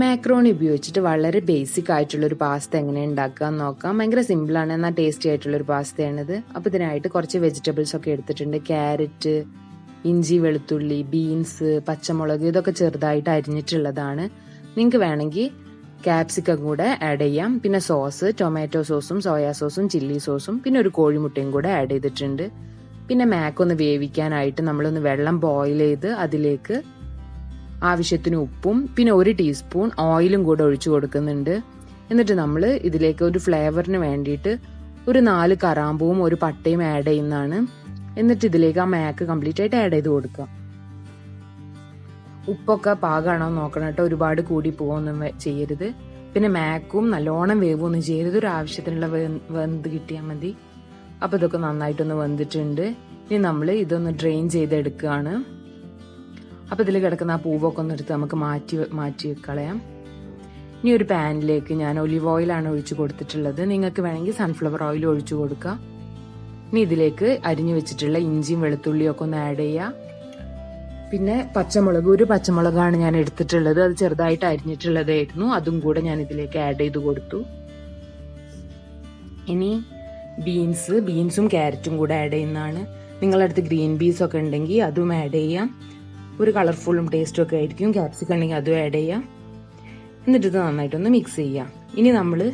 Macaroni ഉപയോഗിച്ചിട്ട് വളരെ basic ആയിട്ടുള്ളൊരു പാസ്ത എങ്ങനെ ഉണ്ടാക്കുക എന്ന് നോക്കാം. ഭയങ്കര സിമ്പിളാണ് എന്നാൽ ടേസ്റ്റി ആയിട്ടുള്ളൊരു പാസ്തയാണിത് അപ്പോൾ ഇതിനായിട്ട് കുറച്ച് വെജിറ്റബിൾസ് ഒക്കെ എടുത്തിട്ടുണ്ട്. ക്യാരറ്റ് ഇഞ്ചി വെളുത്തുള്ളി ബീൻസ് പച്ചമുളക് ഇതൊക്കെ ചെറുതായിട്ട് അരിഞ്ഞിട്ടുള്ളതാണ്. നിങ്ങൾക്ക് വേണമെങ്കിൽ ക്യാപ്സിക്കം കൂടെ ആഡ് ചെയ്യാം. പിന്നെ സോസ് ടൊമാറ്റോ സോസും സോയാ സോസും ചില്ലി സോസും പിന്നെ ഒരു കോഴിമുട്ടയും കൂടെ ആഡ് ചെയ്തിട്ടുണ്ട്. പിന്നെ മാക്ക് ഒന്ന് വേവിക്കാനായിട്ട് നമ്മളൊന്ന് വെള്ളം ബോയിൽ ചെയ്ത് അതിലേക്ക് ആവശ്യത്തിന് ഉപ്പും പിന്നെ ഒരു ടീസ്പൂൺ ഓയിലും കൂടെ ഒഴിച്ചു കൊടുക്കുന്നുണ്ട്. എന്നിട്ട് നമ്മൾ ഇതിലേക്ക് ഒരു ഫ്ലേവറിന് വേണ്ടിയിട്ട് ഒരു നാല് കറാമ്പൂവും ഒരു പട്ടയും ആഡ് ചെയ്യുന്നതാണ്. എന്നിട്ട് ഇതിലേക്ക് ആ മാക്ക് കംപ്ലീറ്റ് ആയിട്ട് ആഡ് ചെയ്ത് കൊടുക്കുക. ഉപ്പൊക്കെ പാകമാണോ നോക്കണം കേട്ടോ. ഒരുപാട് കൂടി പോകുമൊന്നും വെ- ചെയ്യരുത്. പിന്നെ മാക്കും നല്ലോണം വേവൊന്നും ചെയ്യരുത്. ഒരു ആവശ്യത്തിനുള്ള വെന്ത് കിട്ടിയാൽ മതി. അപ്പൊ ഇതൊക്കെ നന്നായിട്ടൊന്ന് വെന്തിട്ടുണ്ട്. ഇനി നമ്മൾ ഇതൊന്ന് ഡ്രെയിൻ ചെയ്തെടുക്കുകയാണ്. അപ്പൊ ഇതിൽ കിടക്കുന്ന ആ പൂവൊക്കെ ഒന്ന് എടുത്ത് നമുക്ക് മാറ്റി മാറ്റി കളയാം ഇനി ഒരു പാനിലേക്ക് ഞാൻ ഒലിവ് ഓയിലാണ് ഒഴിച്ചു കൊടുത്തിട്ടുള്ളത്. നിങ്ങൾക്ക് വേണമെങ്കിൽ സൺഫ്ലവർ ഓയിൽ ഒഴിച്ചു കൊടുക്കുക ഇനി ഇതിലേക്ക് അരിഞ്ഞു വെച്ചിട്ടുള്ള ഇഞ്ചിയും വെളുത്തുള്ളിയും ഒക്കെ ഒന്ന് ആഡ് ചെയ്യുക പിന്നെ പച്ചമുളക് ഒരു പച്ചമുളകാണ് ഞാൻ എടുത്തിട്ടുള്ളത്. അത് ചെറുതായിട്ട് അരിഞ്ഞിട്ടുള്ളതായിരുന്നു. അതും കൂടെ ഞാൻ ഇതിലേക്ക് ആഡ് ചെയ്ത് കൊടുത്തു. ഇനി ബീൻസ് ബീൻസും ക്യാരറ്റും കൂടെ ആഡ് ചെയ്യുന്നതാണ്. നിങ്ങളുടെ അടുത്ത് ഗ്രീൻ ബീൻസ് ഒക്കെ ഉണ്ടെങ്കിൽ അതും ആഡ് ചെയ്യാം. ഒരു കളർഫുള്ളും ടേസ്റ്റും ഒക്കെ ആയിരിക്കും. ക്യാപ്സിക്കം ഉണ്ടെങ്കിൽ അതും ആഡ് ചെയ്യാം. എന്നിട്ട് ഇത് നന്നായിട്ടൊന്ന് മിക്സ് ചെയ്യാം. ഇനി നമ്മൾ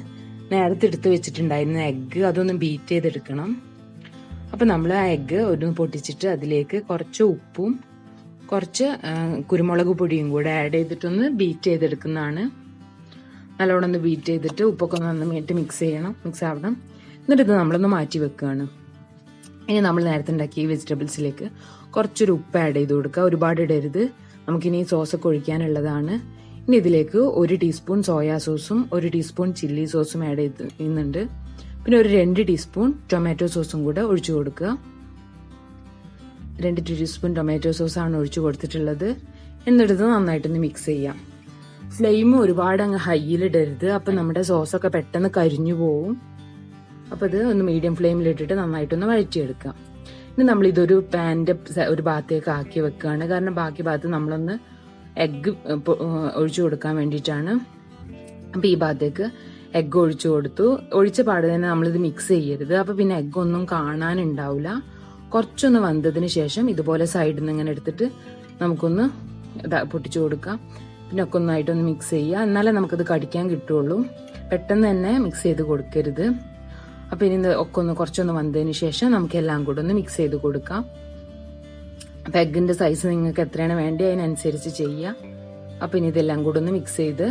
നേരത്തെ എടുത്ത് വെച്ചിട്ടുണ്ടായിരുന്ന എഗ്ഗ് അതൊന്ന് ബീറ്റ് ചെയ്തെടുക്കണം. അപ്പം നമ്മൾ ആ എഗ്ഗ് ഒന്ന് പൊട്ടിച്ചിട്ട് അതിലേക്ക് കുറച്ച് ഉപ്പും കുറച്ച് കുരുമുളക് പൊടിയും കൂടെ ആഡ് ചെയ്തിട്ടൊന്ന് ബീറ്റ് ചെയ്തെടുക്കുന്നതാണ്. നല്ലോണം ഒന്ന് ബീറ്റ് ചെയ്തിട്ട് ഉപ്പൊക്കെ ഒന്ന് നന്നായിട്ട് മിക്സ് ചെയ്യണം മിക്സ് ആവണം. എന്നിട്ട് ഇത് നമ്മളൊന്ന് മാറ്റി വെക്കുകയാണ്. ഇനി നമ്മൾ നേരത്തെ ഉണ്ടാക്കിയ വെജിറ്റബിൾസിലേക്ക് കുറച്ചൊരു ഉപ്പ് ആഡ് ചെയ്ത് കൊടുക്കുക. ഒരുപാട് ഇടരുത്. നമുക്കിനി സോസൊക്കെ ഒഴിക്കാനുള്ളതാണ്. ഇനി ഇതിലേക്ക് ഒരു ടീസ്പൂൺ സോയാ സോസും ഒരു ടീസ്പൂൺ ചില്ലി സോസും ആഡ് ചെയ്യുന്നുണ്ട്. പിന്നെ ഒരു രണ്ട് ടീസ്പൂൺ ടൊമാറ്റോ സോസും കൂടെ ഒഴിച്ചു കൊടുക്കുക. രണ്ട് ടീസ്പൂൺ ടൊമാറ്റോ സോസാണ് ഒഴിച്ചു കൊടുത്തിട്ടുള്ളത്. എന്നിട്ട് നന്നായിട്ടൊന്ന് മിക്സ് ചെയ്യാം ഫ്ലെയിം ഒരുപാട് അങ്ങ് ഹൈയിലിടരുത് അപ്പം നമ്മുടെ സോസൊക്കെ പെട്ടെന്ന് കരിഞ്ഞു പോവും. അപ്പോൾ ഇത് ഒന്ന് മീഡിയം ഫ്ലെയിമിൽ ഇട്ടിട്ട് നന്നായിട്ടൊന്ന് വഴറ്റിയെടുക്കാം ഇനി നമ്മൾ ഇതൊരു പാന്റെ ഒരു ഭാഗത്തേക്ക് ആക്കി വെക്കുകയാണ് കാരണം ബാക്കി ഭാഗത്ത് നമ്മളൊന്ന് എഗ്ഗ് ഒഴിച്ചു കൊടുക്കാൻ വേണ്ടിയിട്ടാണ്. അപ്പോൾ ഈ ഭാഗത്തേക്ക് എഗ്ഗ് ഒഴിച്ചു കൊടുത്തു. ഒഴിച്ച പാട് തന്നെ നമ്മളിത് മിക്സ് ചെയ്യരുത്. അപ്പോൾ പിന്നെ എഗ്ഗ് ഒന്നും കാണാനുണ്ടാവില്ല കുറച്ചൊന്ന് വന്നതിന് ശേഷം ഇതുപോലെ സൈഡിൽ നിന്ന് ഇങ്ങനെ എടുത്തിട്ട് നമുക്കൊന്ന് പൊട്ടിച്ചു കൊടുക്കാം. പിന്നെ ഒക്കെ ഒന്നായിട്ടൊന്ന് മിക്സ് ചെയ്യുക. എന്നാലേ നമുക്കത് കടിക്കാൻ കിട്ടുള്ളൂ. പെട്ടെന്ന് തന്നെ മിക്സ് ചെയ്ത് കൊടുക്കരുത്. അപ്പൊ ഇനി ഒക്കെ ഒന്ന് കുറച്ചൊന്ന് വന്നതിന് ശേഷം നമുക്ക് എല്ലാം കൂടെ ഒന്ന് മിക്സ് ചെയ്ത് കൊടുക്കാം. അപ്പം എഗ്ഗിന്റെ സൈസ് നിങ്ങൾക്ക് എത്രയാണ് വേണ്ടി അതിനനുസരിച്ച് ചെയ്യുക അപ്പം ഇനി ഇതെല്ലാം കൂടെ ഒന്ന് മിക്സ് ചെയ്ത്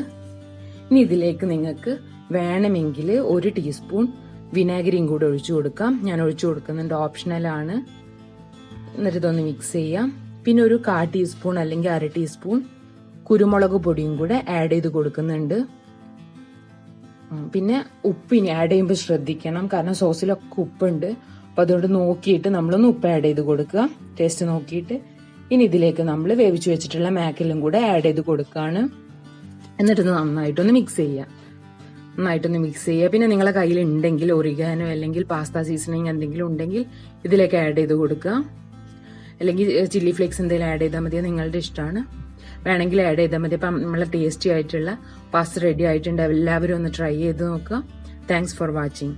ഇനി ഇതിലേക്ക് നിങ്ങൾക്ക് വേണമെങ്കിൽ ഒരു ടീസ്പൂൺ വിനാഗിരിയും കൂടെ ഒഴിച്ചു കൊടുക്കാം. ഞാൻ ഒഴിച്ചു കൊടുക്കുന്നുണ്ട് ഓപ്ഷണലാണ് എന്നിട്ട് ഇതൊന്ന് മിക്സ് ചെയ്യാം. പിന്നെ ഒരു കാ ടീസ്പൂൺ അല്ലെങ്കിൽ അര ടീസ്പൂൺ കുരുമുളക് പൊടിയും കൂടെ ആഡ് ചെയ്ത് കൊടുക്കുന്നുണ്ട്. പിന്നെ ഉപ്പ് ഇനി ആഡ് ചെയ്യുമ്പോൾ ശ്രദ്ധിക്കണം. കാരണം സോസിലൊക്കെ ഉപ്പുണ്ട്. അപ്പൊ അതുകൊണ്ട് നോക്കിയിട്ട് നമ്മളൊന്ന് ഉപ്പ് ആഡ് ചെയ്ത് കൊടുക്കുക. ടേസ്റ്റ് നോക്കിയിട്ട്. ഇനി ഇതിലേക്ക് നമ്മൾ വേവിച്ചു വെച്ചിട്ടുള്ള മാക്കലും കൂടെ ആഡ് ചെയ്ത് കൊടുക്കുകയാണ്. എന്നിട്ട് നന്നായിട്ടൊന്ന് മിക്സ് ചെയ്യുക. നന്നായിട്ടൊന്ന് മിക്സ് ചെയ്യുക. പിന്നെ നിങ്ങളുടെ കയ്യിൽ ഉണ്ടെങ്കിൽ ഒറിഗാനോ അല്ലെങ്കിൽ പാസ്ത സീസണിങ് എന്തെങ്കിലും ഉണ്ടെങ്കിൽ ഇതിലേക്ക് ആഡ് ചെയ്ത് കൊടുക്കുക. അല്ലെങ്കിൽ ചില്ലി ഫ്ലേക്സ് എന്തെങ്കിലും ആഡ് ചെയ്താൽ മതി നിങ്ങളുടെ ഇഷ്ടമാണ്. വേണമെങ്കിൽ ആഡ് ചെയ്താൽ മതി. അപ്പം നമ്മളെ ടേസ്റ്റി ആയിട്ടുള്ള പാസ്ത റെഡി ആയിട്ടുണ്ട്. എല്ലാവരും ഒന്ന് ട്രൈ ചെയ്ത് നോക്കുക. Thanks for watching